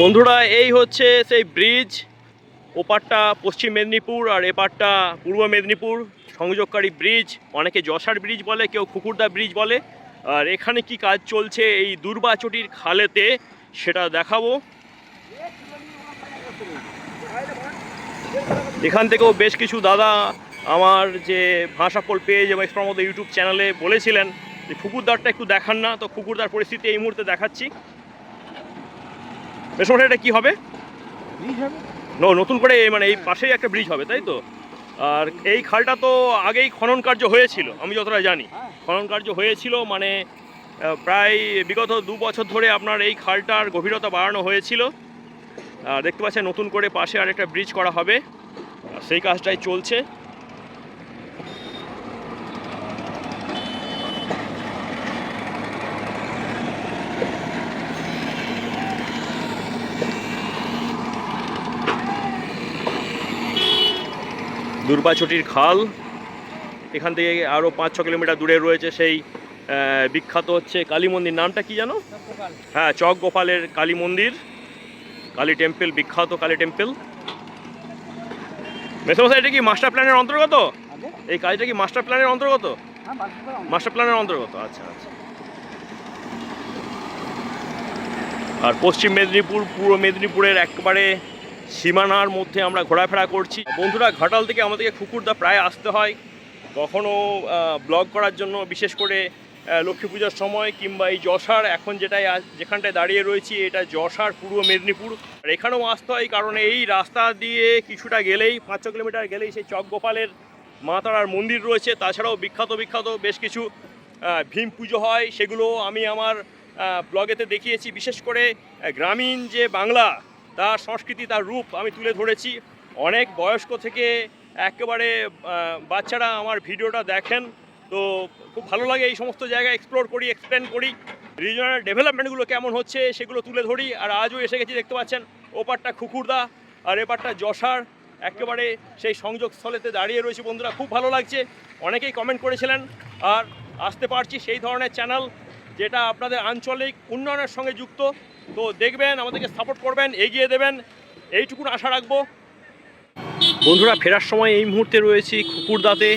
বন্ধুরা, এই হচ্ছে সেই ব্রিজ ওপারটা পশ্চিম মেদিনীপুর আর এপারটা পূর্ব মেদিনীপুর সংযোগকারী ব্রিজ অনেকে যশার ব্রিজ বলে, কেউ খুকুরদা ব্রিজ বলে। আর এখানে কি কাজ চলছে এই দুর্বাচটির খালেতে, সেটা দেখাবো। এখান থেকেও বেশ কিছু দাদা আমার যে ভাষাপল পেজ এবং এক্সপ্রার ইউটিউব চ্যানেলে বলেছিলেন যে, খুকুরদারটা একটু দেখান না। তো খুকুরদার পরিস্থিতি এই মুহূর্তে দেখাচ্ছি। বেশ এটা কি হবে? ন- নতুন করে মানে এই পাশেই একটা ব্রিজ হবে তাই তো? আর এই খালটা তো আগেই খনন কার্য হয়েছিল আমি যতটা জানি। খনন কার্য হয়েছিল মানে প্রায় বিগত দু বছর ধরে আপনার এই খালটার গভীরতা বাড়ানো হয়েছিল। আর দেখতে পাচ্ছেন নতুন করে পাশে আরেকটা ব্রিজ করা হবে। আর সেই কাজটাই চলছে। দুর্বাচটির খাল। এখান থেকে আরও পাঁচ ছ কিলোমিটার দূরে রয়েছে সেই বিখ্যাত হচ্ছে কালী মন্দির। নামটা কি জানো? হ্যাঁ চক গোপালের কালী মন্দির। কালী টেম্পল বিখ্যাত কালী টেম্পল। মেসমশাই এটা কি মাস্টার প্ল্যানের অন্তর্গত? এই কাজটা কি মাস্টার প্ল্যানের অন্তর্গত। মাস্টার প্ল্যানের অন্তর্গত আচ্ছা আচ্ছা। আর পশ্চিম মেদিনীপুর পূর্ব মেদিনীপুরের একেবারে সীমানার মধ্যে আমরা ঘোরাফেরা করছি। বন্ধুরা, ঘাটাল থেকে আমাদেরকে কুকুরদা প্রায় আসতে হয়। কখনো ব্লগ করার জন্য, বিশেষ করে লক্ষ্মী পূজার সময় কিংবা এই যশার, এখন যেটাই যেখানটায় দাঁড়িয়ে রয়েছি, এটা যশার পূর্ব মেদিনীপুর। আর এখানেও আসতে হয়, কারণ এই রাস্তা দিয়ে কিছুটা গেলেই, পাঁচ কিলোমিটার গেলেই সেই চক গোপালের মা তারার মন্দির রয়েছে। তাছাড়াও বিখ্যাত বিখ্যাত বেশ কিছু ভীম পুজো হয়। সেগুলো আমি আমার ব্লগেতে দেখিয়েছি। বিশেষ করে গ্রামীণ যে বাংলা তার সংস্কৃতি, তার রূপ আমি তুলে ধরেছি। অনেক বয়স্ক থেকে একেবারে বাচ্চারা আমার ভিডিওটা দেখেন। তো খুব ভালো লাগে এই সমস্ত জায়গা এক্সপ্লোর করি এক্সপ্লেন করি। রিজনাল ডেভেলপমেন্টগুলো কেমন হচ্ছে সেগুলো তুলে ধরি। আর আজও এসে গেছি, দেখতে পাচ্ছেন, ওপারটা খুকুরদা আর এপারটা যশার। একেবারে সেই সংযোগস্থলেতে দাঁড়িয়ে রয়েছে বন্ধুরা, খুব ভালো লাগছে। অনেকেই কমেন্ট করেছিলেন, আর আসতে পারছি সেই ধরনের চ্যানেল যেটা আপনাদের আঞ্চলিক উন্নয়নের সঙ্গে যুক্ত। তো দেখবেন, আমাদেরকে সাপোর্ট করবেন, এগিয়ে দেবেন। এইটুকুন আশা রাখব। বন্ধুরা, ফেরার সময় এই মুহূর্তে রয়েছি খুকুরদাতে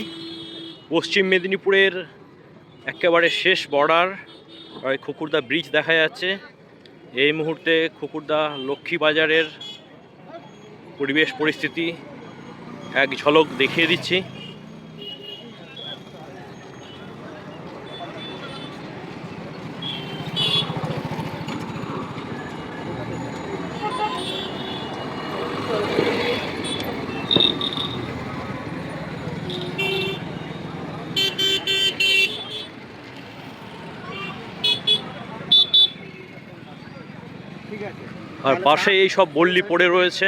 পশ্চিম মেদিনীপুরের একেবারে শেষ বর্ডার ওই খুকুরদা ব্রিজ দেখা যাচ্ছে। এই মুহূর্তে খুকুরদা লক্ষ্মী বাজারের পরিবেশ পরিস্থিতি এক ঝলক দেখিয়ে দিচ্ছি। আর পাশে এই সব বল্লি পড়ে রয়েছে।